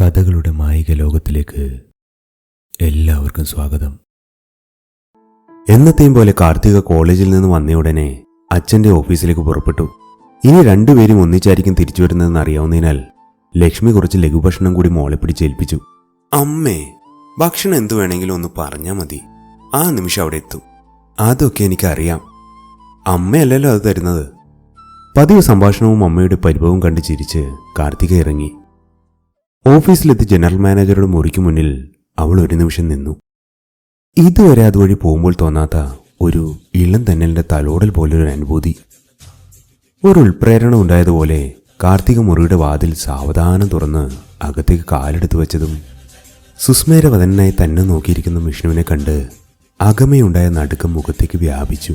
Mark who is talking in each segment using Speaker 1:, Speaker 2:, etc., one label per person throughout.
Speaker 1: കഥകളുടെ മായിക ലോകത്തിലേക്ക് എല്ലാവർക്കും സ്വാഗതം. എന്നത്തെയും പോലെ കാർത്തിക കോളേജിൽ നിന്ന് വന്ന ഉടനെ അച്ഛന്റെ ഓഫീസിലേക്ക് പുറപ്പെട്ടു. ഇനി രണ്ടുപേരും ഒന്നിച്ചായിരിക്കും തിരിച്ചു വരുന്നതെന്ന് അറിയാവുന്നതിനാൽ ലക്ഷ്മി കുറച്ച് ലഘുഭക്ഷണം കൂടി മോളെ പിടിച്ചേൽപ്പിച്ചു അമ്മേ ഭക്ഷണം എന്തു വേണമെങ്കിലും ഒന്ന് പറഞ്ഞാൽ മതി. ആ നിമിഷം അവിടെ എത്തും. അതൊക്കെ എനിക്കറിയാം. അമ്മയല്ലല്ലോ അത് തരുന്നത്. പതിവ് സംഭാഷണവും അമ്മയുടെ പരിഭവവും കണ്ട് ചിരിച്ച് കാർത്തിക ഇറങ്ങി. ഓഫീസിലെത്തി ജനറൽ മാനേജറുടെ മുറിക്ക് മുന്നിൽ അവൾ ഒരു നിമിഷം നിന്നു. ഇതുവരെ അതുവഴി പോകുമ്പോൾ തോന്നാത്ത ഒരു ഇളം തന്നലിന്റെ തലോടൽ പോലൊരു അനുഭൂതി. ഒരു ഉൾപ്രേരണ ഉണ്ടായതുപോലെ കാർത്തിക മുറിയുടെ വാതിൽ സാവധാനം തുറന്ന് അകത്തേക്ക് കാലെടുത്തു വെച്ചതും സുസ്മേരവതനായി തന്നെ നോക്കിയിരിക്കുന്ന വിഷ്ണുവിനെ കണ്ട് അകമയുണ്ടായ നടുക്കം മുഖത്തേക്ക് വ്യാപിച്ചു.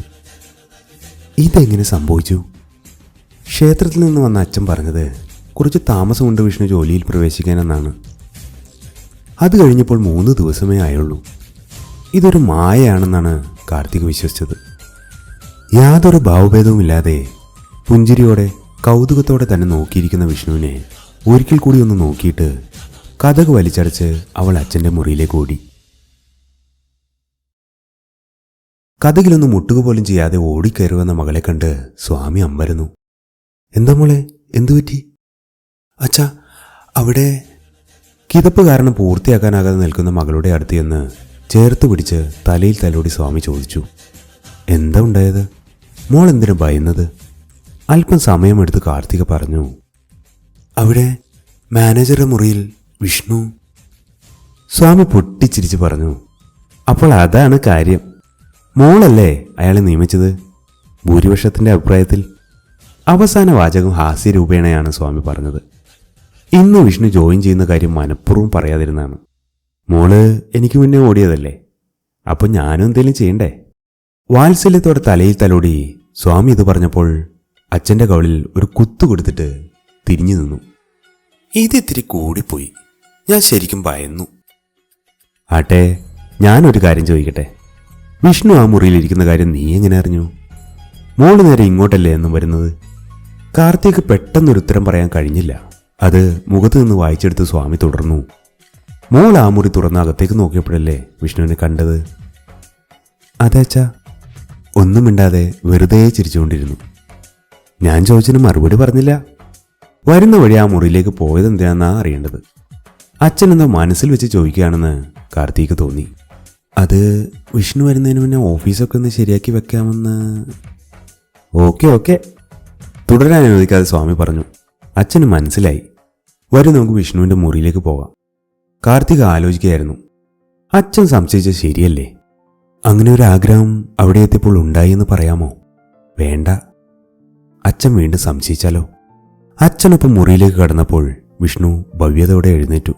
Speaker 1: ഇതെങ്ങനെ സംഭവിച്ചു? ക്ഷേത്രത്തിൽ നിന്ന് വന്ന അച്ഛൻ പറഞ്ഞത് കുറച്ച് താമസമുണ്ട് വിഷ്ണു ജോലിയിൽ പ്രവേശിക്കാനെന്നാണ്. അത് കഴിഞ്ഞപ്പോൾ മൂന്ന് ദിവസമേ ആയുള്ളൂ. ഇതൊരു മായയാണെന്നാണ് കാർത്തിക് വിശ്വസിച്ചത്. യാതൊരു ഭാവഭേദവുമില്ലാതെ പുഞ്ചിരിയോടെ കൗതുകത്തോടെ തന്നെ നോക്കിയിരിക്കുന്ന വിഷ്ണുവിനെ ഒരിക്കൽ കൂടി ഒന്ന് നോക്കിയിട്ട് കഥക് വലിച്ചടച്ച് അവൾ അച്ഛന്റെ മുറിയിലേക്ക് ഓടി. കഥകിലൊന്നും മുട്ടുക പോലും ചെയ്യാതെ ഓടിക്കയറുവെന്ന മകളെ കണ്ട് സ്വാമി അമ്പരന്നു. എന്താ മോളെ? എന്തു പറ്റി? അച്ഛാ അവിടെ കിതപ്പ് കാരണം പൂർത്തിയാക്കാനാകാതെ നിൽക്കുന്ന മകളുടെ അടുത്ത് ചെന്ന് ചേർത്ത് പിടിച്ച് തലയിൽ തലോടി സ്വാമി ചോദിച്ചു എന്താ ഉണ്ടായത്? മോൾ എന്തിനു ഭയന്നത്? അല്പം സമയമെടുത്ത് കാർത്തിക പറഞ്ഞു അവിടെ മാനേജറുടെ മുറിയിൽ വിഷ്ണു. സ്വാമി പൊട്ടിച്ചിരിച്ച് പറഞ്ഞു അപ്പോൾ അതാണ് കാര്യം. മോളല്ലേ അയാളെ നിയമിച്ചത്? ഭൂരിപക്ഷത്തിന്റെ അഭിപ്രായത്തിൽ അവസാന വാചകം ഹാസ്യരൂപേണയാണ് സ്വാമി പറഞ്ഞത്. ഇന്ന് വിഷ്ണു ജോയിൻ ചെയ്യുന്ന കാര്യം മനഃപൂർവം പറയാതിരുന്നാണ് മോൾ എനിക്ക് മുന്നേ ഓടിയതല്ലേ? അപ്പൊ ഞാനും എന്തെങ്കിലും ചെയ്യണ്ടേ? വാത്സല്യത്തോടെ തലയിൽ തലോടി സ്വാമി ഇത് പറഞ്ഞപ്പോൾ അച്ഛന്റെ കവളിൽ ഒരു കുത്തു കൊടുത്തിട്ട് തിരിഞ്ഞു നിന്നു. ഇതിത്തിരി കൂടിപ്പോയി. ഞാൻ ശരിക്കും ഭയന്നു. ആട്ടെ ഞാനൊരു കാര്യം ചോദിക്കട്ടെ? വിഷ്ണു ആ മുറിയിലിരിക്കുന്ന കാര്യം നീ എങ്ങനെ അറിഞ്ഞു? മോൾ നേരെ ഇങ്ങോട്ടല്ലേ എന്നും വരുന്നത്? കാർത്തിക് പെട്ടെന്നൊരു ഉത്തരം പറയാൻ കഴിഞ്ഞില്ല. അത് മുഖത്ത് നിന്ന് വായിച്ചെടുത്ത് സ്വാമി തുടർന്നു. മോൾ ആ മുറി തുറന്ന് അകത്തേക്ക് നോക്കിയപ്പോഴല്ലേ വിഷ്ണുവിനെ കണ്ടത്. അതേച്ചാ? ഒന്നും മിണ്ടാതെ വെറുതെ ചിരിച്ചുകൊണ്ടിരുന്നു. ഞാൻ ചോദിച്ചതിന് മറുപടി പറഞ്ഞില്ല. വരുന്ന വഴി ആ മുറിയിലേക്ക് പോയത് എന്തിനാന്നാ അറിയേണ്ടത്? അച്ഛൻ എന്തോ മനസ്സിൽ വെച്ച് ചോദിക്കുകയാണെന്ന് കാർത്തിക്ക് തോന്നി. അത് വിഷ്ണു വരുന്നതിന് മുന്നേ ഓഫീസൊക്കെ ഒന്ന് ശരിയാക്കി വെക്കാമെന്ന്. Okay okay. തുടരാൻ അനുവദിക്കാതെ സ്വാമി പറഞ്ഞു. അച്ഛന് മനസ്സിലായി. വരും നമുക്ക് വിഷ്ണുവിന്റെ മുറിയിലേക്ക് പോകാം. കാർത്തിക ആലോചിക്കുകയായിരുന്നു. അച്ഛൻ സംശയിച്ച ശരിയല്ലേ? അങ്ങനെ ഒരു ആഗ്രഹം അവിടെ എത്തിയപ്പോൾ ഉണ്ടായി എന്ന് പറയാമോ? വേണ്ട. അച്ഛൻ വീണ്ടും സംശയിച്ചാലോ? അച്ഛനൊപ്പം മുറിയിലേക്ക് കടന്നപ്പോൾ വിഷ്ണു ഭവ്യതയോടെ എഴുന്നേറ്റു.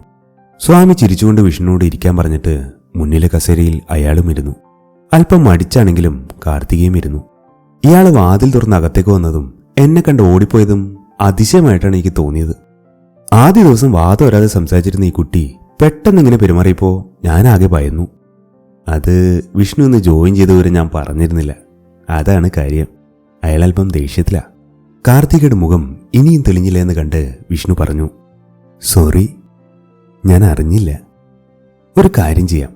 Speaker 1: സ്വാമി ചിരിച്ചുകൊണ്ട് വിഷ്ണുവോട് ഇരിക്കാൻ പറഞ്ഞിട്ട് മുന്നിലെ കസേരയിൽ അയാളും ഇരുന്നു. അല്പം മടിച്ചാണെങ്കിലും കാർത്തികയും ഇരുന്നു. ഇയാൾ വാതിൽ തുറന്ന് അകത്തേക്ക് വന്നതും എന്നെ കണ്ട് ഓടിപ്പോയതും അതിശയമായിട്ടാണ് എനിക്ക് തോന്നിയത്. ആദ്യ ദിവസം വാദം വരാതെ സംസാരിച്ചിരുന്ന ഈ കുട്ടി പെട്ടെന്ന് ഇങ്ങനെ പെരുമാറിയപ്പോ ഞാൻ ആകെ ഭയന്നു. അത് വിഷ്ണു ഇന്ന് ജോയിൻ ചെയ്തവരെ ഞാൻ പറഞ്ഞിരുന്നില്ല. അതാണ് കാര്യം. അയാൾ അല്പം ദേഷ്യത്തിലാ. കാർത്തികയുടെ മുഖം ഇനിയും തെളിഞ്ഞില്ല എന്ന് കണ്ട് വിഷ്ണു പറഞ്ഞു സോറി ഞാൻ അറിഞ്ഞില്ല. ഒരു കാര്യം ചെയ്യാം.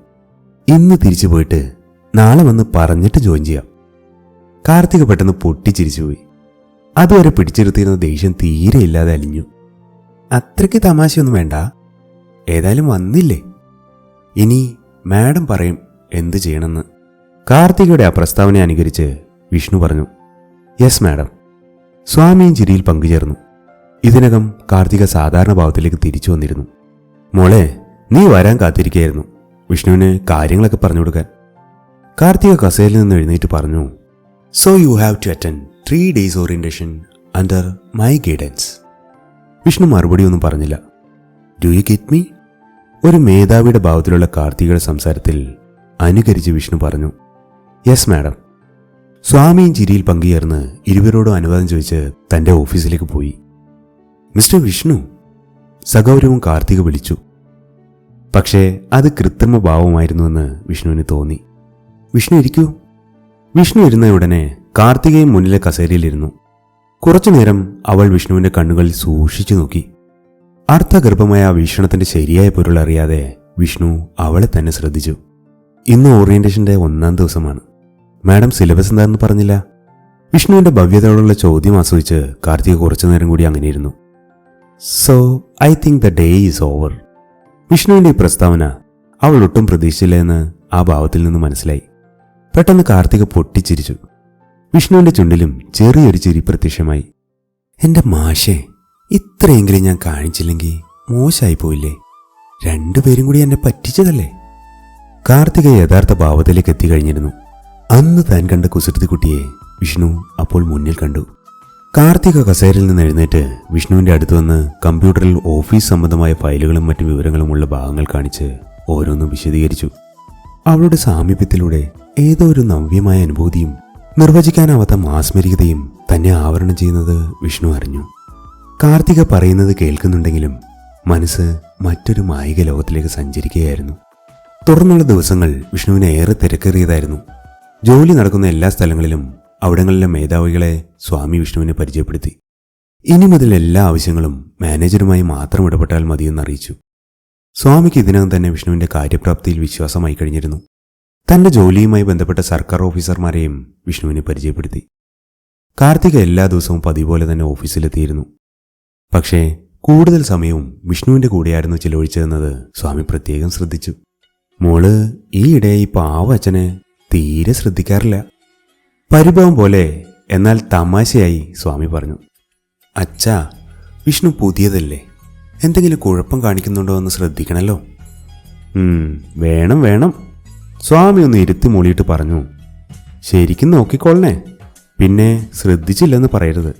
Speaker 1: ഇന്ന് തിരിച്ചു പോയിട്ട് നാളെ വന്ന് പറഞ്ഞിട്ട് ജോയിൻ ചെയ്യാം. കാർത്തിക പെട്ടെന്ന് പൊട്ടിച്ചിരിച്ചുപോയി. അതുവരെ പിടിച്ചിരുത്തിയിരുന്ന ദേഷ്യം തീരെ ഇല്ലാതെ അലിഞ്ഞു. അത്രയ്ക്ക് തമാശയൊന്നും വേണ്ട. ഏതായാലും വന്നില്ലേ? ഇനി മാഡം പറയും എന്ത് ചെയ്യണമെന്ന്. കാർത്തികയുടെ ആ പ്രസ്താവനയെ അനുകരിച്ച് വിഷ്ണു പറഞ്ഞു യെസ് മാഡം. സ്വാമിയും ചിരിയിൽ പങ്കുചേർന്നു. ഇതിനകം കാർത്തിക സാധാരണ ഭാവത്തിലേക്ക് തിരിച്ചു വന്നിരുന്നു. മോളെ നീ വരാൻ കാത്തിരിക്കുകയായിരുന്നു. വിഷ്ണുവിന് കാര്യങ്ങളൊക്കെ പറഞ്ഞു കൊടുക്കാൻ. കാർത്തിക കസേരയിൽ നിന്ന് എഴുന്നേറ്റ് പറഞ്ഞു so you have to attend three days orientation under my guidance Vishnu മറുപടിയൊന്നും പറഞ്ഞില്ല. ഡു യു ഗെറ്റ് മീ ഒരു മേധാവിയുടെ ഭാവത്തിലുള്ള കാർത്തികയുടെ സംസാരത്തിൽ അനുകരിച്ച് വിഷ്ണു പറഞ്ഞു യെസ് മാഡം സ്വാമിയും ചിരിയിൽ പങ്കുചേർന്ന് ഇരുവരോടും അനുവാദം ചോദിച്ച് തന്റെ ഓഫീസിലേക്ക് പോയി. മിസ്റ്റർ വിഷ്ണു സഗൗരവും കാർത്തിക വിളിച്ചു. പക്ഷേ അത് കൃത്രിമ ഭാവമായിരുന്നുവെന്ന് വിഷ്ണുവിന് തോന്നി. വിഷ്ണു ഇരിക്കൂ. വിഷ്ണു ഇരുന്ന ഉടനെ കാർത്തികയും മുന്നിലെ കസേരയിലിരുന്നു കുറച്ചുനേരം അവൾ വിഷ്ണുവിന്റെ കണ്ണുകളിൽ സൂക്ഷിച്ചു നോക്കി. അർത്ഥഗർഭമായ ആ വീക്ഷണത്തിന്റെ ശരിയായ പൊരുൾ അറിയാതെ വിഷ്ണു അവളെ തന്നെ ശ്രദ്ധിച്ചു. ഇന്ന് ഓറിയന്റേഷന്റെ ഒന്നാം ദിവസമാണ്. മാഡം സിലബസ് എന്താണെന്ന് പറഞ്ഞില്ല? വിഷ്ണുവിന്റെ ഭവ്യതയോടുള്ള ചോദ്യം ആസ്വദിച്ച് കാർത്തിക കുറച്ചു നേരം കൂടി അങ്ങനെയിരുന്നു. So I think the day is over വിഷ്ണുവിന്റെ ഈ പ്രസ്താവന അവൾ ഒട്ടും പ്രതീക്ഷിച്ചില്ല എന്ന് ആ ഭാവത്തിൽ നിന്ന് മനസ്സിലായി. പെട്ടെന്ന് കാർത്തിക പൊട്ടിച്ചിരിച്ചു. വിഷ്ണുവിന്റെ ചുണ്ടിലും ചെറിയൊരു ചിരി പ്രത്യക്ഷമായി. എന്റെ മാഷേ ഇത്രയെങ്കിലും ഞാൻ കാണിച്ചില്ലെങ്കിൽ മോശമായി പോയില്ലേ? രണ്ടുപേരും കൂടി എന്നെ പറ്റിച്ചതല്ലേ? കാർത്തിക യഥാർത്ഥ ഭാവത്തിലേക്ക് എത്തിക്കഴിഞ്ഞിരുന്നു. അന്ന് താൻ കണ്ട കുസൃതി കുട്ടിയെ വിഷ്ണു അപ്പോൾ മുന്നിൽ കണ്ടു. കാർത്തിക കസേരയിൽ നിന്ന് എഴുന്നേറ്റ് വിഷ്ണുവിന്റെ അടുത്ത് വന്ന് കമ്പ്യൂട്ടറിൽ ഓഫീസ് സംബന്ധമായ ഫയലുകളും മറ്റു വിവരങ്ങളുമുള്ള ഭാഗങ്ങൾ കാണിച്ച് ഓരോന്നും വിശദീകരിച്ചു. അവളുടെ സാമീപ്യത്തിലൂടെ ഏതോ ഒരു നവ്യമായ അനുഭൂതിയും നിർവചിക്കാനാവാത്ത മാസ്മരികതയും തന്നെ ആവരണം ചെയ്യുന്നത് വിഷ്ണു അറിഞ്ഞു. കാർത്തിക പറയുന്നത് കേൾക്കുന്നുണ്ടെങ്കിലും മനസ്സ് മറ്റൊരു മായിക ലോകത്തിലേക്ക് സഞ്ചരിക്കുകയായിരുന്നു. തുടർന്നുള്ള ദിവസങ്ങൾ വിഷ്ണുവിനെ ഏറെ തിരക്കേറിയതായിരുന്നു. ജോലി നടക്കുന്ന എല്ലാ സ്ഥലങ്ങളിലും അവിടങ്ങളിലെ മേധാവികളെ സ്വാമി വിഷ്ണുവിനെ പരിചയപ്പെടുത്തി. ഇനി മുതൽ എല്ലാ ആവശ്യങ്ങളും മാനേജറുമായി മാത്രം ഇടപെട്ടാൽ മതിയെന്ന് അറിയിച്ചു. സ്വാമിക്ക് ഇതിനകം തന്നെ വിഷ്ണുവിന്റെ കാര്യപ്രാപ്തിയിൽ വിശ്വാസമായി കഴിഞ്ഞിരുന്നു. തന്റെ ജോലിയുമായി ബന്ധപ്പെട്ട സർക്കാർ ഓഫീസർമാരെയും വിഷ്ണുവിനെ പരിചയപ്പെടുത്തി. കാർത്തിക എല്ലാ ദിവസവും പതിപോലെ തന്നെ ഓഫീസിലെത്തിയിരുന്നു. പക്ഷേ കൂടുതൽ സമയവും വിഷ്ണുവിന്റെ കൂടെയായിരുന്നു ചിലവഴിച്ചതെന്നത് സ്വാമി പ്രത്യേകം ശ്രദ്ധിച്ചു. മോൾ ഈയിടെ ഈ പാവ അച്ഛനെ തീരെ ശ്രദ്ധിക്കാറില്ല. പരിഭവം പോലെ എന്നാൽ തമാശയായി സ്വാമി പറഞ്ഞു. അച്ഛാ വിഷ്ണു പുതിയതല്ലേ? എന്തെങ്കിലും കുഴപ്പം കാണിക്കുന്നുണ്ടോ എന്ന് ശ്രദ്ധിക്കണല്ലോ? വേണം വേണം. സ്വാമി ഒന്ന് ഇരുത്തി മൂളിയിട്ട് പറഞ്ഞു ശരിക്കും നോക്കിക്കോളണേ. പിന്നെ ശ്രദ്ധിച്ചില്ലെന്ന് പറയരുത്.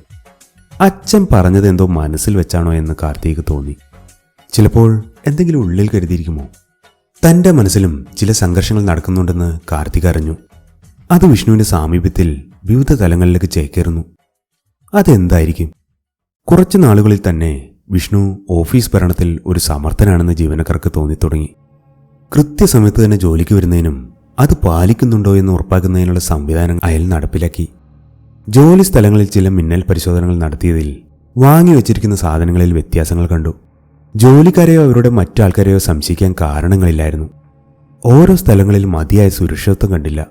Speaker 1: അച്ഛൻ പറഞ്ഞത് എന്തോ മനസ്സിൽ വെച്ചാണോ എന്ന് കാർത്തിക് തോന്നി. ചിലപ്പോൾ എന്തെങ്കിലും ഉള്ളിൽ കരുതിയിരിക്കുമോ? തന്റെ മനസ്സിലും ചില സംഘർഷങ്ങൾ നടക്കുന്നുണ്ടെന്ന് കാർത്തിക് അറിഞ്ഞു. അത് വിഷ്ണുവിന്റെ സാമീപ്യത്തിൽ വിവിധ തലങ്ങളിലേക്ക് ചേക്കേറുന്നു. അതെന്തായിരിക്കും? കുറച്ച് നാളുകളിൽ തന്നെ വിഷ്ണു ഓഫീസ് ഭരണത്തിൽ ഒരു സമർത്ഥനാണെന്ന് ജീവനക്കാർക്ക് തോന്നിത്തുടങ്ങി. കൃത്യസമയത്ത് തന്നെ ജോലിക്ക് വരുന്നതിനും അത് പാലിക്കുന്നുണ്ടോ എന്ന് ഉറപ്പാക്കുന്നതിനുള്ള സംവിധാനം അയൽ നടപ്പിലാക്കി. ജോലി സ്ഥലങ്ങളിൽ ചില മിന്നൽ പരിശോധനകൾ നടത്തിയതിൽ വാങ്ങി വച്ചിരിക്കുന്ന സാധനങ്ങളിൽ വ്യത്യാസങ്ങൾ കണ്ടു. ജോലിക്കാരെയോ അവരുടെ മറ്റാൾക്കാരെയോ സംശയിക്കാൻ കാരണങ്ങളില്ലായിരുന്നു. ഓരോ സ്ഥലങ്ങളിൽ മതിയായ സുരക്ഷിതത്വം കണ്ടില്ല.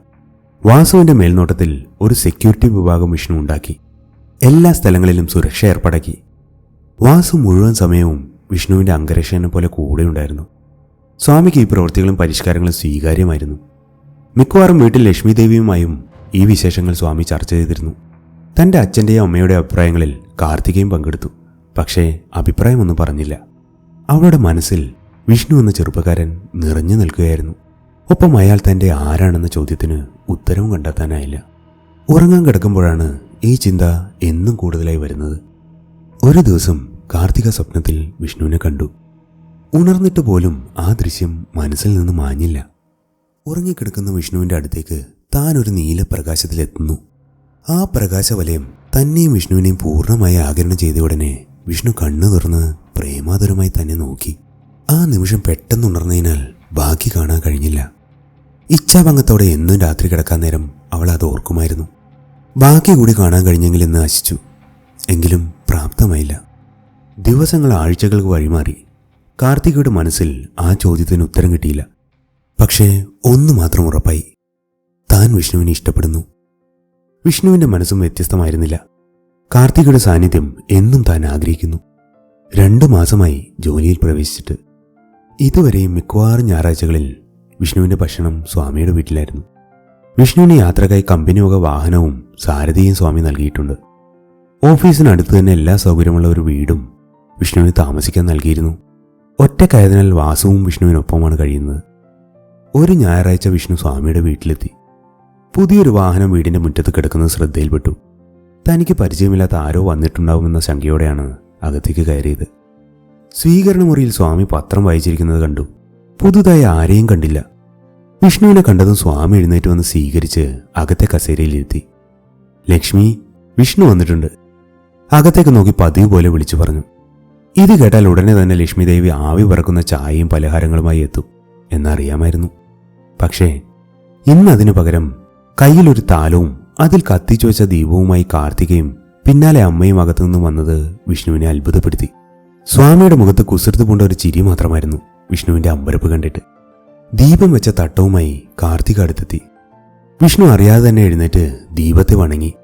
Speaker 1: വാസുവിന്റെ മേൽനോട്ടത്തിൽ ഒരു സെക്യൂരിറ്റി വിഭാഗം വിഷ്ണു ഉണ്ടാക്കി. എല്ലാ സ്ഥലങ്ങളിലും സുരക്ഷ ഏർപ്പാടാക്കി. വാസു മുഴുവൻ സമയവും വിഷ്ണുവിന്റെ അംഗരക്ഷനെ പോലെ കൂടെയുണ്ടായിരുന്നു. സ്വാമിക്ക് ഈ പ്രവൃത്തികളും പരിഷ്കാരങ്ങളും സ്വീകാര്യമായിരുന്നു. മിക്കവാറും വീട്ടിൽ ലക്ഷ്മി ദേവിയുമായും ഈ വിശേഷങ്ങൾ സ്വാമി ചർച്ച ചെയ്തിരുന്നു. തന്റെ അച്ഛന്റെയും അമ്മയുടെ അഭിപ്രായങ്ങളിൽ കാർത്തികയും പങ്കെടുത്തു. പക്ഷേ അഭിപ്രായമൊന്നും പറഞ്ഞില്ല. അവളുടെ മനസ്സിൽ വിഷ്ണു എന്ന ചെറുപ്പക്കാരൻ നിറഞ്ഞു നിൽക്കുകയായിരുന്നു. ഒപ്പം അയാൾ തന്റെ ആരാണെന്ന ചോദ്യത്തിന് ഉത്തരവും കണ്ടെത്താനായില്ല. ഉറങ്ങാൻ കിടക്കുമ്പോഴാണ് ഈ ചിന്ത എന്നും കൂടുതലായി വരുന്നത്. ഒരു ദിവസം കാർത്തിക സ്വപ്നത്തിൽ വിഷ്ണുവിനെ കണ്ടു. ഉണർന്നിട്ട് പോലും ആ ദൃശ്യം മനസ്സിൽ നിന്ന് മാഞ്ഞില്ല. ഉറങ്ങിക്കിടക്കുന്ന വിഷ്ണുവിന്റെ അടുത്തേക്ക് താൻ ഒരു നീലപ്രകാശത്തിലെത്തുന്നു ആ പ്രകാശവലയം തന്നെയും വിഷ്ണുവിനെയും പൂർണമായി ആകരണം ചെയ്ത ഉടനെ വിഷ്ണു കണ്ണു തുറന്ന് പ്രേമാതുരമായി തന്നെ നോക്കി. ആ നിമിഷം പെട്ടെന്ന് ഉണർന്നതിനാൽ ബാക്കി കാണാൻ കഴിഞ്ഞില്ല. ഇച്ഛാഭംഗത്തോടെ എന്നും രാത്രി കിടക്കാൻ നേരം അവൾ അത് ഓർക്കുമായിരുന്നു. ബാക്കി കൂടി കാണാൻ കഴിഞ്ഞെങ്കിൽ എന്ന് ആശിച്ചു. എങ്കിലും പ്രാപ്തമായില്ല. ദിവസങ്ങൾ ആഴ്ചകൾക്ക് വഴിമാറി. കാർത്തികയുടെ മനസ്സിൽ ആ ചോദ്യത്തിന് ഉത്തരം കിട്ടിയില്ല. പക്ഷേ ഒന്നു മാത്രം ഉറപ്പായി. താൻ വിഷ്ണുവിനെ ഇഷ്ടപ്പെടുന്നു. വിഷ്ണുവിന്റെ മനസ്സും വ്യത്യസ്തമായിരുന്നില്ല. കാർത്തികയുടെ സാന്നിധ്യം എന്നും താൻ ആഗ്രഹിക്കുന്നു. രണ്ടു മാസമായി ജോലിയിൽ പ്രവേശിച്ചിട്ട്. ഇതുവരെയും മിക്കവാറും ഞായറാഴ്ചകളിൽ വിഷ്ണുവിന്റെ ഭക്ഷണം സ്വാമിയുടെ വീട്ടിലായിരുന്നു. വിഷ്ണുവിന് യാത്രക്കായി കമ്പനി വക വാഹനവും സാരഥിയും സ്വാമി നൽകിയിട്ടുണ്ട്. ഓഫീസിനടുത്ത് തന്നെ എല്ലാ സൗകര്യമുള്ള ഒരു വീടും വിഷ്ണുവിന് താമസിക്കാൻ നൽകിയിരുന്നു. ഒറ്റക്കായതിനാൽ വാസുവും വിഷ്ണുവിനൊപ്പമാണ് കഴിയുന്നത്. ഒരു ഞായറാഴ്ച വിഷ്ണു സ്വാമിയുടെ വീട്ടിലെത്തി. പുതിയൊരു വാഹനം വീടിന്റെ മുറ്റത്ത് കിടക്കുന്നത് ശ്രദ്ധയിൽപ്പെട്ടു. തനിക്ക് പരിചയമില്ലാത്ത ആരോ വന്നിട്ടുണ്ടാവുമെന്ന ശങ്കയോടെയാണ് അകത്തേക്ക് കയറിയത്. സ്വീകരണ മുറിയിൽ സ്വാമി പത്രം വായിച്ചിരിക്കുന്നത് കണ്ടു. പുതുതായി ആരെയും കണ്ടില്ല. വിഷ്ണുവിനെ കണ്ടതും സ്വാമി എഴുന്നേറ്റ് വന്ന് സ്വീകരിച്ച് അകത്തെ കസേരയിലിരുത്തി ലക്ഷ്മി വിഷ്ണു വന്നിട്ടുണ്ട്. അകത്തേക്ക് നോക്കി പതിവ് പോലെ വിളിച്ചു പറഞ്ഞു. ഇത് കേട്ടാൽ ഉടനെ തന്നെ ലക്ഷ്മി ദേവി ആവി പറക്കുന്ന ചായയും പലഹാരങ്ങളുമായി എത്തും എന്നറിയാമായിരുന്നു. പക്ഷേ ഇന്ന് അതിനു പകരം കയ്യിലൊരു താലവും അതിൽ കത്തിച്ചു വെച്ച ദീപവുമായി കാർത്തികയും പിന്നാലെ അമ്മയും അകത്തുനിന്ന് വന്നത് വിഷ്ണുവിനെ അത്ഭുതപ്പെടുത്തി. സ്വാമിയുടെ മുഖത്ത് കുസൃത്ത് പൂണ്ട ഒരു ചിരി മാത്രമായിരുന്നു വിഷ്ണുവിന്റെ അമ്പരപ്പ് കണ്ടിട്ട്. ദീപം വെച്ച തട്ടവുമായി കാർത്തിക അടുത്തെത്തി. വിഷ്ണു അറിയാതെ തന്നെ എഴുന്നേറ്റ് ദീപത്തെ വണങ്ങി.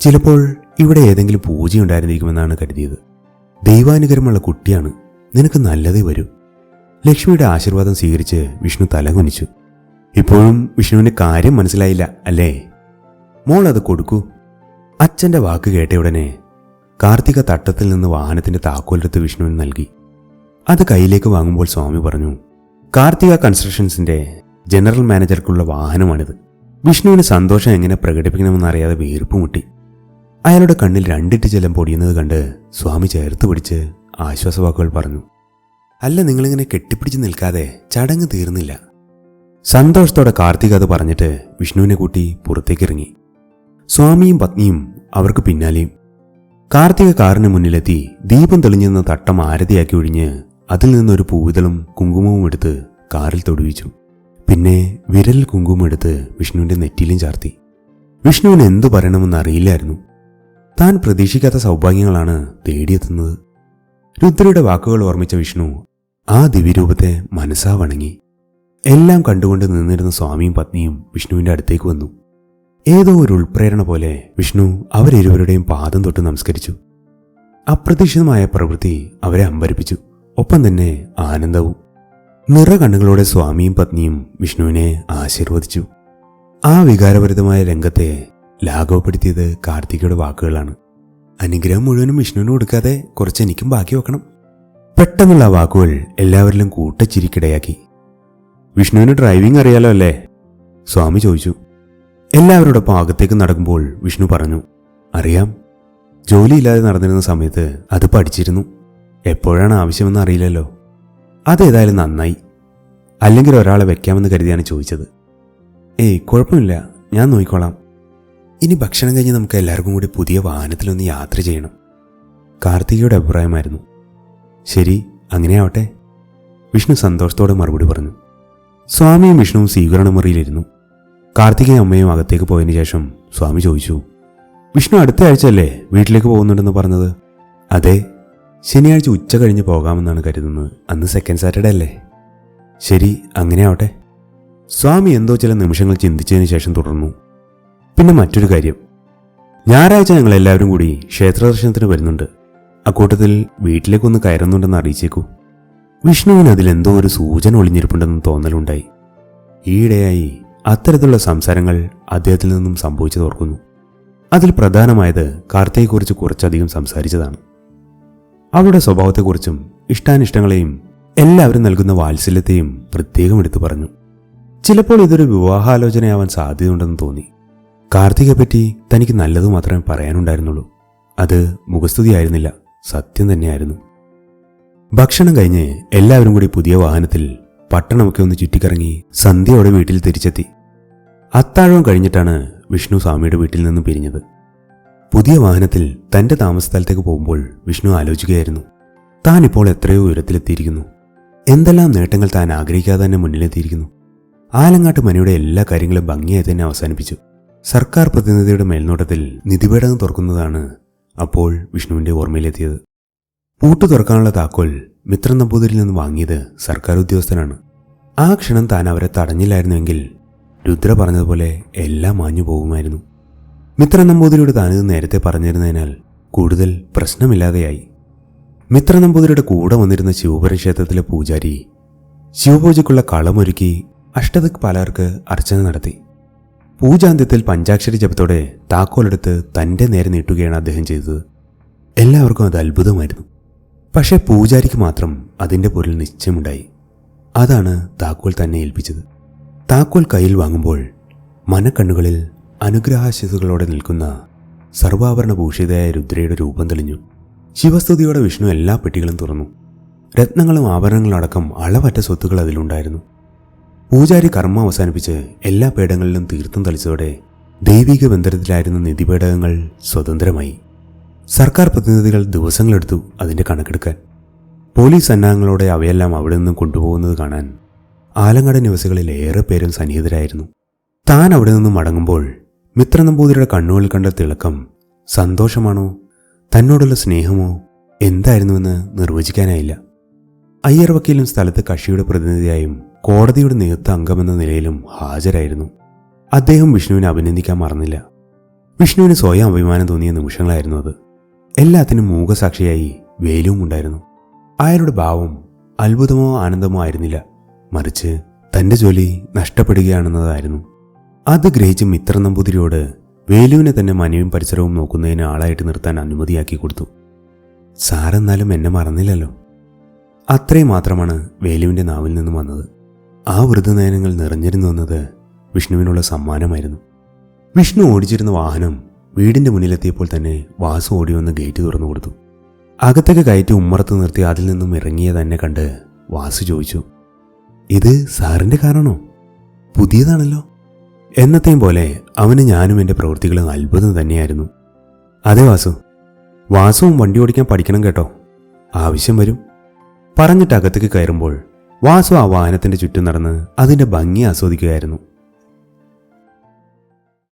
Speaker 1: ചിലപ്പോൾ ഇവിടെ ഏതെങ്കിലും പൂജയുണ്ടായിരുന്നിരിക്കുമെന്നാണ് കരുതിയത്. ദൈവാനുകരമുള്ള കുട്ടിയാണ്. നിനക്ക് നല്ലതേ വരൂ. ലക്ഷ്മിയുടെ ആശീർവാദം സ്വീകരിച്ച് വിഷ്ണു തലകുനിച്ചു ഇപ്പോഴും വിഷ്ണുവിന് കാര്യം മനസ്സിലായില്ല അല്ലേ? മോൾ അത് കൊടുക്കൂ. അച്ഛന്റെ വാക്ക് കേട്ടയുടനെ കാർത്തിക തട്ടത്തിൽ നിന്ന് വാഹനത്തിന്റെ താക്കോലെടുത്ത് വിഷ്ണുവിന് നൽകി. അത് കയ്യിലേക്ക് വാങ്ങുമ്പോൾ സ്വാമി പറഞ്ഞു കാർത്തിക കൺസ്ട്രക്ഷൻസിന്റെ ജനറൽ മാനേജർക്കുള്ള വാഹനമാണിത്. വിഷ്ണുവിന് സന്തോഷം എങ്ങനെ പ്രകടിപ്പിക്കണമെന്ന് അറിയാതെ വീർപ്പ് മുട്ടി. അയാളുടെ കണ്ണിൽ രണ്ടിട്ട് ജലം പൊടിയുന്നത് കണ്ട് സ്വാമി ചേർത്ത് പിടിച്ച് ആശ്വാസവാക്കുകൾ പറഞ്ഞു. അല്ല നിങ്ങളിങ്ങനെ കെട്ടിപ്പിടിച്ച് നിൽക്കാതെ ചടങ്ങ് തീർന്നില്ല. സന്തോഷത്തോടെ കാർത്തിക് അത് പറഞ്ഞിട്ട് വിഷ്ണുവിനെ കൂട്ടി പുറത്തേക്കിറങ്ങി. സ്വാമിയും പത്നിയും അവർക്ക് പിന്നാലെയും. കാർത്തിക കാറിന് മുന്നിലെത്തി ദീപം തെളിഞ്ഞെന്ന തട്ടം ആരതിയാക്കി ഒഴിഞ്ഞ് അതിൽ നിന്നൊരു പൂവിതളും കുങ്കുമവും എടുത്ത് കാറിൽ തൊടുവിച്ചു. പിന്നെ വിരലിൽ കുങ്കുമം എടുത്ത് വിഷ്ണുവിന്റെ നെറ്റിയിലും ചാർത്തി. വിഷ്ണുവിന് എന്തു പറയണമെന്ന് അറിയില്ലായിരുന്നു. താൻ പ്രതീക്ഷിക്കാത്ത സൗഭാഗ്യങ്ങളാണ് തേടിയെത്തുന്നത്. രുദ്രയുടെ വാക്കുകൾ ഓർമ്മിച്ച വിഷ്ണു ആ ദിവ്യരൂപത്തെ മനസ്സാ വണങ്ങി. എല്ലാം കണ്ടുകൊണ്ട് നിന്നിരുന്ന സ്വാമിയും പത്നിയും വിഷ്ണുവിന്റെ അടുത്തേക്ക് വന്നു. ഏതോ ഒരു ഉൾപ്രേരണ പോലെ വിഷ്ണു അവരിരുവരുടെയും പാദം തൊട്ട് നമസ്കരിച്ചു. അപ്രതീക്ഷിതമായ പ്രവൃത്തി അവരെ അമ്പരിപ്പിച്ചു. ഒപ്പം തന്നെ ആനന്ദവും. നിറ കണ്ണുകളോടെ സ്വാമിയും പത്നിയും വിഷ്ണുവിനെ ആശീർവദിച്ചു. ആ വികാരഭരിതമായ രംഗത്തെ ലാഘവപ്പെടുത്തിയത് കാർത്തികയുടെ വാക്കുകളാണ്. അനുഗ്രഹം മുഴുവനും വിഷ്ണുവിന് കൊടുക്കാതെ കുറച്ച് എനിക്കും ബാക്കി വെക്കണം. പെട്ടെന്നുള്ള വാക്കുകൾ എല്ലാവരിലും കൂട്ടച്ചിരിക്കിടയാക്കി. വിഷ്ണുവിന് ഡ്രൈവിംഗ് അറിയാലോ അല്ലേ? സ്വാമി ചോദിച്ചു. എല്ലാവരോടൊപ്പം അകത്തേക്ക് നടക്കുമ്പോൾ വിഷ്ണു പറഞ്ഞു അറിയാം. ജോലിയില്ലാതെ നടന്നിരുന്ന സമയത്ത് അത് പഠിച്ചിരുന്നു. എപ്പോഴാണ് ആവശ്യമെന്ന് അറിയില്ലല്ലോ. അതേതായാലും നന്നായി. അല്ലെങ്കിൽ ഒരാളെ വെക്കാമെന്ന് കരുതിയാണ് ചോദിച്ചത്. ഏയ് കുഴപ്പമില്ല. ഞാൻ നോക്കിക്കോളാം. ഇനി ഭക്ഷണം കഴിഞ്ഞ് നമുക്ക് എല്ലാവർക്കും കൂടി പുതിയ വാഹനത്തിലൊന്ന് യാത്ര ചെയ്യണം. കാർത്തികയുടെ അഭിപ്രായമായിരുന്നു. ശരി അങ്ങനെയാവട്ടെ. വിഷ്ണു സന്തോഷത്തോടെ മറുപടി പറഞ്ഞു. സ്വാമിയും വിഷ്ണുവും സ്വീകരണ മുറിയിലിരുന്നു. കാർത്തികയും അമ്മയും അകത്തേക്ക് പോയതിനു ശേഷം സ്വാമി ചോദിച്ചു വിഷ്ണു അടുത്ത ആഴ്ചയല്ലേ വീട്ടിലേക്ക് പോകുന്നുണ്ടെന്ന് പറഞ്ഞത്? അതെ ശനിയാഴ്ച ഉച്ച കഴിഞ്ഞ് പോകാമെന്നാണ് കരുതുന്നത്. അന്ന് സെക്കൻഡ് സാറ്റർഡേ അല്ലേ? ശരി അങ്ങനെയാവട്ടെ. സ്വാമി എന്തോ ചില നിമിഷങ്ങൾ ചിന്തിച്ചതിന് ശേഷം തുടർന്നു. പിന്നെ മറ്റൊരു കാര്യം. ഞായറാഴ്ച ഞങ്ങൾ എല്ലാവരും കൂടി ക്ഷേത്ര ദർശനത്തിന് വരുന്നുണ്ട്. അക്കൂട്ടത്തിൽ വീട്ടിലേക്കൊന്ന് കയറുന്നുണ്ടെന്ന് അറിയിച്ചേക്കൂ. വിഷ്ണുവിന് അതിലെന്തോ ഒരു സൂചന ഒളിഞ്ഞിരിപ്പുണ്ടെന്ന് തോന്നലുണ്ടായി. ഈയിടെയായി അത്തരത്തിലുള്ള സംസാരങ്ങൾ അദ്ദേഹത്തിൽ നിന്നും സംഭവിച്ചത് ഓർക്കുന്നു. അതിൽ പ്രധാനമായത് കാർത്തയെക്കുറിച്ച് കുറച്ചധികം സംസാരിച്ചതാണ്. അവളുടെ സ്വഭാവത്തെക്കുറിച്ചും ഇഷ്ടാനിഷ്ടങ്ങളെയും എല്ലാവരും നൽകുന്ന വാത്സല്യത്തെയും പ്രത്യേകം എടുത്തു പറഞ്ഞു. ചിലപ്പോൾ ഇതൊരു വിവാഹാലോചനയാവാൻ സാധ്യതയുണ്ടെന്ന് തോന്നി. കാർത്തികയെപ്പറ്റി തനിക്ക് നല്ലത് മാത്രമേ പറയാനുണ്ടായിരുന്നുള്ളൂ. അത് മുഖസ്തുതി ആയിരുന്നില്ല സത്യം തന്നെയായിരുന്നു. ഭക്ഷണം കഴിഞ്ഞ് എല്ലാവരും കൂടി പുതിയ വാഹനത്തിൽ പട്ടണമൊക്കെ ഒന്ന് ചുറ്റിക്കറങ്ങി സന്ധ്യയോടെ വീട്ടിൽ തിരിച്ചെത്തി. അത്താഴവും കഴിഞ്ഞിട്ടാണ് വിഷ്ണു സ്വാമിയുടെ വീട്ടിൽ നിന്നും പിരിഞ്ഞത്. പുതിയ വാഹനത്തിൽ തന്റെ താമസ സ്ഥലത്തേക്ക് പോകുമ്പോൾ വിഷ്ണു ആലോചിക്കുകയായിരുന്നു താൻ ഇപ്പോൾ എത്രയോ ഉയരത്തിലെത്തിയിരിക്കുന്നു. എന്തെല്ലാം നേട്ടങ്ങൾ താൻ ആഗ്രഹിക്കാതെ തന്നെ മുന്നിലെത്തിയിരിക്കുന്നു? ആലങ്ങാട്ട് മനയുടെ എല്ലാ കാര്യങ്ങളും ഭംഗിയായി തന്നെ അവസാനിപ്പിച്ചു. സർക്കാർ പ്രതിനിധിയുടെ മേൽനോട്ടത്തിൽ നിധിപേടകം തുറക്കുന്നതാണ് അപ്പോൾ വിഷ്ണുവിന്റെ ഓർമ്മയിലെത്തിയത്. പൂട്ടു തുറക്കാനുള്ള താക്കോൽ മിത്രൻ നമ്പൂതിരിൽ നിന്ന് വാങ്ങിയത് സർക്കാർ ഉദ്യോഗസ്ഥനാണ്. ആ ക്ഷണം താൻ അവരെ തടഞ്ഞില്ലായിരുന്നുവെങ്കിൽ രുദ്ര പറഞ്ഞതുപോലെ എല്ലാം മാഞ്ഞു പോകുമായിരുന്നു. മിത്രൻ നമ്പൂതിരിയോട് താനിത് നേരത്തെ പറഞ്ഞിരുന്നതിനാൽ കൂടുതൽ പ്രശ്നമില്ലാതെയായി. മിത്ര നമ്പൂതിരിയുടെ കൂടെ വന്നിരുന്ന ശിവപുരം ക്ഷേത്രത്തിലെ പൂജാരി ശിവപൂജയ്ക്കുള്ള കളമൊരുക്കി അഷ്ടദിക് പാലർക്ക് അർച്ചന നടത്തി. പൂജാന്ത്യത്തിൽ പഞ്ചാക്ഷരി ജപത്തോടെ താക്കോലെടുത്ത് തന്റെ നേരെ നീട്ടുകയാണ് അദ്ദേഹം ചെയ്തത്. എല്ലാവർക്കും അത് അത്ഭുതമായിരുന്നു. പക്ഷേ പൂജാരിക്ക് മാത്രം അതിന്റെ പൊരുൾ നിശ്ചയമുണ്ടായി. അതാണ് താക്കോൽ തന്നെ ഏൽപ്പിച്ചത്. താക്കോൽ കയ്യിൽ വാങ്ങുമ്പോൾ മനക്കണ്ണുകളിൽ അനുഗ്രഹാശിസുകളോടെ നിൽക്കുന്ന സർവാഭരണ ഭൂഷിതയായ രുദ്രയുടെ രൂപം തെളിഞ്ഞു. ശിവസ്തുതിയോടെ വിഷ്ണു എല്ലാ പെട്ടികളും തുറന്നു. രത്നങ്ങളും ആഭരണങ്ങളും അടക്കം അളവറ്റ സ്വത്തുക്കൾ അതിലുണ്ടായിരുന്നു. പൂജാരി കർമ്മം അവസാനിപ്പിച്ച് എല്ലാ പേടങ്ങളിലും തീർത്ഥം തളിച്ചതോടെ ദൈവിക ബന്ധനത്തിലായിരുന്ന നിധിപേടകങ്ങൾ സ്വതന്ത്രമായി. സർക്കാർ പ്രതിനിധികൾ ദിവസങ്ങളെടുത്തു അതിന്റെ കണക്കെടുക്കാൻ. പോലീസ് സന്നാഹങ്ങളോടെ അവയെല്ലാം അവിടെ നിന്നും കൊണ്ടുപോകുന്നത് കാണാൻ ആലങ്ങാട് നിവാസികളിൽ ഏറെ പേരും സന്നിഹിതരായിരുന്നു. താൻ അവിടെ നിന്നും മടങ്ങുമ്പോൾ മിത്രനമ്പൂതിരിയുടെ കണ്ണുകളിൽ കണ്ട തിളക്കം സന്തോഷമാണോ? തന്നോടുള്ള സ്നേഹമോ? എന്തായിരുന്നുവെന്ന് നിർവചിക്കാനായില്ല. അയ്യർ വക്കീലും സ്ഥലത്ത് കക്ഷിയുടെ പ്രതിനിധിയായും കോടതിയുടെ നിയുക്ത അംഗമെന്ന നിലയിലും ഹാജരായിരുന്നു. അദ്ദേഹം വിഷ്ണുവിനെ അഭിനന്ദിക്കാൻ മറന്നില്ല. വിഷ്ണുവിന് സ്വയം അഭിമാനം തോന്നിയ നിമിഷങ്ങളായിരുന്നു അത്. എല്ലാത്തിനും മൂകസാക്ഷിയായി വേലുവും ഉണ്ടായിരുന്നു. അയാളുടെ ഭാവം അത്ഭുതമോ ആനന്ദമോ ആയിരുന്നില്ല. മറിച്ച് തന്റെ ജോലി നഷ്ടപ്പെടുകയാണെന്നതായിരുന്നു. അത് ഗ്രഹിച്ച് മിത്ര നമ്പൂതിരിയോട് വേലുവിനെ തന്നെ മനയും പരിസരവും നോക്കുന്നതിന് ആളായിട്ട് നിർത്താൻ അനുമതിയാക്കി കൊടുത്തു. സാറെന്നാലും എന്നെ മറന്നില്ലല്ലോ. അത്രയും മാത്രമാണ് വേലുവിന്റെ നാവിൽ നിന്നും വന്നത്. ആ വൃദ്ധനയനങ്ങൾ നിറഞ്ഞിരുന്നു എന്നത് വിഷ്ണുവിനുള്ള സമ്മാനമായിരുന്നു. വിഷ്ണു ഓടിച്ചിരുന്ന വാഹനം വീടിന്റെ മുന്നിലെത്തിയപ്പോൾ തന്നെ വാസു ഓടി വന്ന് ഗേറ്റ് തുറന്നു കൊടുത്തു. അകത്തേക്ക് കയറ്റി ഉമ്മറത്ത് നിർത്തി അതിൽ നിന്നും ഇറങ്ങിയ തന്നെ കണ്ട് വാസു ചോദിച്ചു ഇത് സാറിന്റെ കാറാണോ? പുതിയതാണല്ലോ? എന്നത്തെയും പോലെ അവന് ഞാനും എന്റെ പ്രവൃത്തികളും അത്ഭുതം തന്നെയായിരുന്നു. അതെ വാസു വാസുവും വണ്ടി ഓടിക്കാൻ പഠിക്കണം കേട്ടോ. ആവശ്യം വരും. പറഞ്ഞിട്ട് അകത്തേക്ക് കയറുമ്പോൾ വാസു ആ വാഹനത്തിന്റെ ചുറ്റും നടന്ന് അതിന്റെ ഭംഗി ആസ്വദിക്കുകയായിരുന്നു.